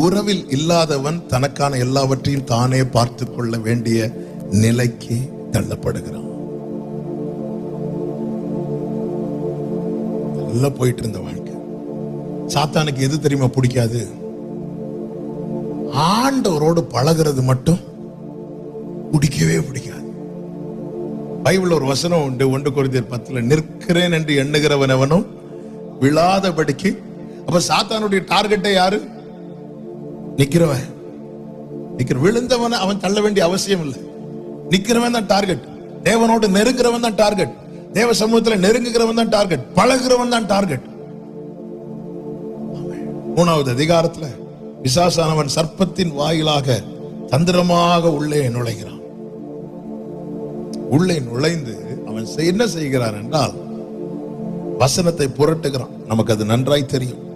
உறவில் இல்லாதவன் தனக்கான எல்லாவற்றையும் தானே பார்த்து கொள்ள வேண்டிய நிலைக்கு தள்ளப்படுகிறான். நல்லா போயிட்டு இருந்த வாழ்க்கை. சாத்தானுக்கு எது தெரியுமா பிடிக்காது? ஆண்டவரோடு பழகிறது மட்டும் பிடிக்கவே பிடிக்காது. பைபிள் ஒரு வசனம் உண்டு ஒன்று குறைந்தர் பத்துல நிற்கிறேன் என்று எண்ணுகிறவன் எவனும் விழாதபடிக்கு அப்ப சாத்தானுடைய டார்கெட்டை யாரு? நிக்கிறவன். நிக்கிற விழுந்தவன அவன் தள்ள வேண்டிய அவசியம் இல்லை. நிக்கிறவன் தான் டார்கெட் தேவனோடு நெருங்குறவன் தான் டார்கெட் தேவ சமூகத்துல நெருங்குகிறவன் தான் டார்கெட் பழகுறவன் தான் டார்கெட் மூணாவது அதிகாரத்துல விசாசானவன் சர்ப்பத்தின் வாயிலாக தந்திரமாக உள்ளே நுழைகிறான். உள்ளே நுழைந்து அவன் செய்- என்ன செய்கிறான் என்றால் வசனத்தை புரட்டுகிறான். நமக்கு அது நன்றாய் தெரியும்.